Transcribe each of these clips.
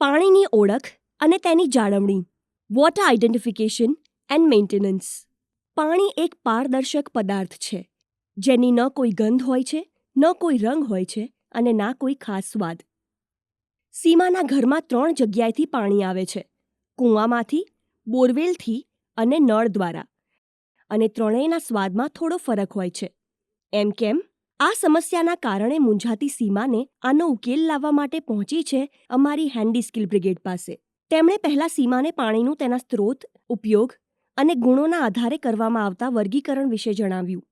પાણીની ઓળખ અને તેની જાળવણી વોટર આઇડેન્ટિફિકેશન એન્ડ મેન્ટેનન્સ પાણી એક પારદર્શક પદાર્થ છે, જેની ન કોઈ ગંધ હોય છે, ન કોઈ રંગ હોય છે અને ના કોઈ ખાસ સ્વાદ. સીમાના ઘરમાં ત્રણ જગ્યાએથી પાણી આવે છે, કૂવામાંથી, બોરવેલથી અને નળ દ્વારા. અને ત્રણેયના સ્વાદમાં થોડો ફરક હોય છે. એમ કેમ? આ સમસ્યાના કારણે મૂંઝાતી સીમાને આનો ઉકેલ લાવવા માટે પહોંચી છે અમારી હેન્ડી સ્કિલ બ્રિગેડ પાસે. તેમણે પહેલા સીમાને પાણીનું તેના સ્ત્રોત, ઉપયોગ અને ગુણોના આધારે કરવામાં આવતા વર્ગીકરણ વિશે જણાવ્યું.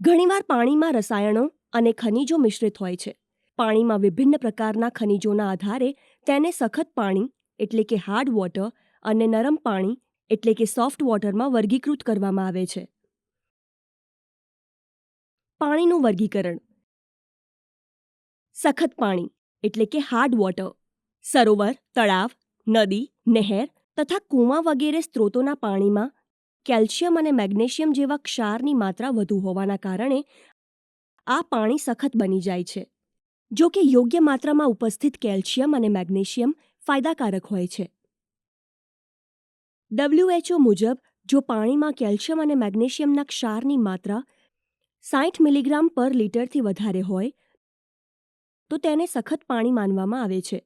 ઘણીવાર પાણીમાં રસાયણો અને ખનિજો મિશ્રિત હોય છે. પાણીમાં વિભિન્ન પ્રકારના ખનિજોના આધારે તેને સખત પાણી, એટલે કે હાર્ડ વોટર અને નરમ પાણી, એટલે કે સોફ્ટ વોટરમાં વર્ગીકૃત કરવામાં આવે છે. પાણીનું વર્ગીકરણ. સખત પાણી, એટલે કે હાર્ડ વોટર સરોવર, તળાવ, નદી, નહેર તથા કૂવા વગેરે સ્ત્રોતોના પાણીમાં કેલ્શિયમ અને મેગ્નેશિયમ જેવા ક્ષારની માત્રા વધુ હોવાના કારણે આ પાણી સખત બની જાય છે. જો કે યોગ્ય માત્રામાં ઉપસ્થિત કેલ્શિયમ અને મેગ્નેશિયમ ફાયદાકારક હોય છે. ડબ્લ્યુએચઓ મુજબ, જો પાણીમાં કેલ્શિયમ અને મેગ્નેશિયમના ક્ષારની માત્રા સાઠ મિલીગ્રામ પર લીટરથી વધારે હોય, તો તેને સખત પાણી માનવામાં આવે છે.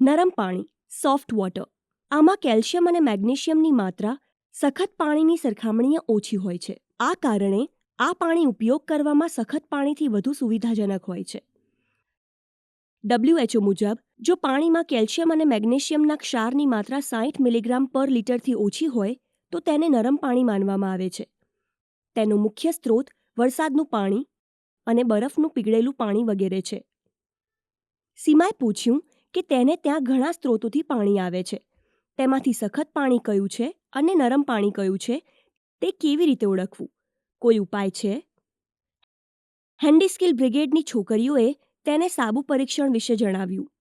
નરમ પાણી, સોફ્ટ વોટર, આમાં કેલ્શિયમ અને મેગ્નેશિયમની માત્રા સખત પાણીની સરખામણીએ ઓછી હોય છે. આ કારણે આ પાણી ઉપયોગ કરવામાં સખત પાણીથી વધુ સુવિધાજનક હોય છે. ડબ્લ્યુએચઓ મુજબ, જો પાણીમાં કેલ્શિયમ અને મેગ્નેશિયમના ક્ષારની માત્રા સાઠ મિલીગ્રામ પર લીટરથી ઓછી હોય, તો તેને નરમ પાણી માનવામાં આવે છે. તેનો મુખ્ય સ્ત્રોત વરસાદનું પાણી અને બરફનું પીગળેલું પાણી વગેરે છે. સીમાએ પૂછ્યું કે તેને ત્યાં ઘણા સ્ત્રોતોથી પાણી આવે છે. તેમાંથી સખત પાણી કયું છે અને નરમ પાણી કયું છે તે કેવી રીતે ઓળખવું? કોઈ ઉપાય છે? હેન્ડી સ્કિલ બ્રિગેડની છોકરીઓએ તેને સાબુ પરીક્ષણ વિશે જણાવ્યું.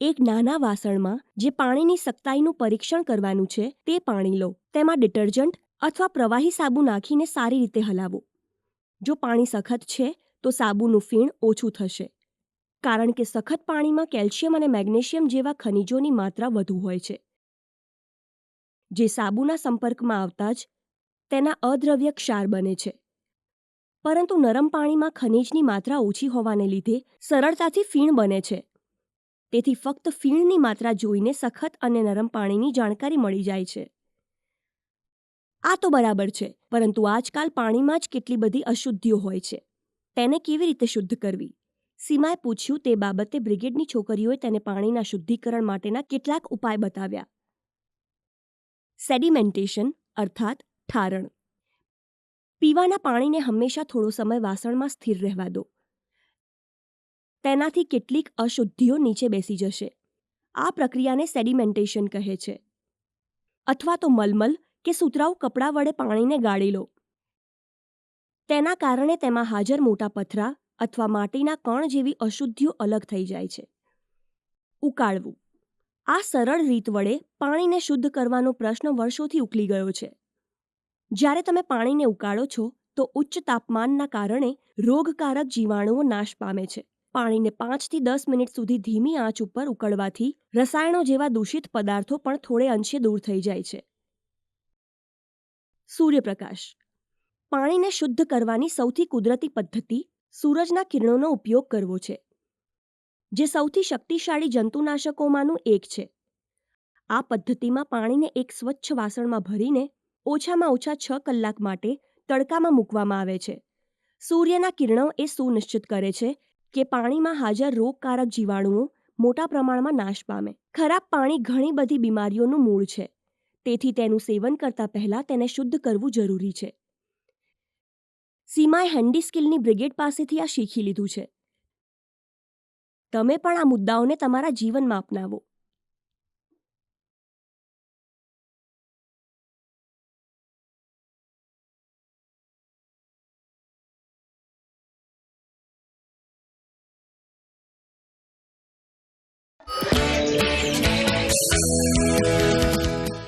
એક નાના વાસણમાં જે પાણીની સખ્તાઈનું પરીક્ષણ કરવાનું છે તે પાણી લો. તેમાં ડિટર્જન્ટ અથવા પ્રવાહી સાબુ નાખીને સારી રીતે હલાવો. જો પાણી સખત છે, તો સાબુનું ફીણ ઓછું થશે. કારણ કે સખત પાણીમાં કેલ્શિયમ અને મેગ્નેશિયમ જેવા ખનિજોની માત્રા વધુ હોય છે. જે સાબુના સંપર્કમાં આવતા જ તેના અદ્રવ્ય ક્ષાર બને છે. પરંતુ નરમ પાણીમાં ખનિજની માત્રા ઓછી હોવાને લીધે સરળતાથી ફીણ બને છે. તેથી ફક્ત ફીણની માત્રા જોઈને સખત અને નરમ પાણીની જાણકારી મળી જાય છે. આ તો બરાબર છે, પરંતુ આજકાલ પાણીમાં જ કેટલી બધી અશુદ્ધિઓ હોય છે. તેને કેવી રીતે શુદ્ધ કરવી? સીમાએ પૂછ્યું તે બાબતે બ્રિગેડની છોકરીઓએ તેને પાણીના શુદ્ધિકરણ માટેના કેટલાક ઉપાય બતાવ્યા. સેડિમેન્ટેશન, અર્થાત ઠારણ. પીવાના પાણીને હંમેશા થોડો સમય વાસણમાં સ્થિર રહેવા દો. તેનાથી કેટલીક અશુદ્ધિઓ નીચે બેસી જશે. આ પ્રક્રિયાને સેડિમેન્ટેશન કહે છે. અથવા તો મલમલ કે સુતરાઉ કપડાં વડે પાણીને ગાળી લો. તેના કારણે તેમાં હાજર મોટા પથરા અથવા માટીના કણ જેવી અશુદ્ધિઓ અલગ થઈ જાય છે. ઉકાળવું. આ સરળ રીત વડે પાણીને શુદ્ધ કરવાનો પ્રશ્ન વર્ષોથી ઉકલી ગયો છે. જ્યારે તમે પાણીને ઉકાળો છો, તો ઉચ્ચ તાપમાનના કારણે રોગકારક જીવાણુઓ નાશ પામે છે. પાણીને પાંચથી દસ મિનિટ સુધી ધીમી આંચ ઉપર ઉકળવાથી રસાયણો જેવા દૂષિત પદાર્થો પણ થોડે અંશે દૂર થઈ જાય છે. સૂર્યપ્રકાશ. પાણીને શુદ્ધ કરવાની સૌથી કુદરતી પદ્ધતિ સૂરજના કિરણોનો ઉપયોગ કરવો છે, જે સૌથી શક્તિશાળી જંતુનાશકોમાંનું એક છે. આ પદ્ધતિમાં પાણીને એક સ્વચ્છ વાસણમાં ભરીને ઓછામાં ઓછા છ કલાક માટે તડકામાં મૂકવામાં આવે છે. સૂર્યના કિરણો એ સુનિશ્ચિત કરે છે કે પાણીમાં હાજર રોગકારક જીવાણુઓ મોટા પ્રમાણમાં નાશ પામે. ખરાબ પાણી ઘણી બધી બીમારીઓનું મૂળ છે. તેથી તેનું સેવન કરતા પહેલા તેને શુદ્ધ કરવું જરૂરી છે. સીમાએ હેન્ડી સ્કિલની બ્રિગેડ પાસેથી આ શીખી લીધું છે. તમે પણ આ મુદ્દાઓને તમારા જીવનમાં અપનાવો.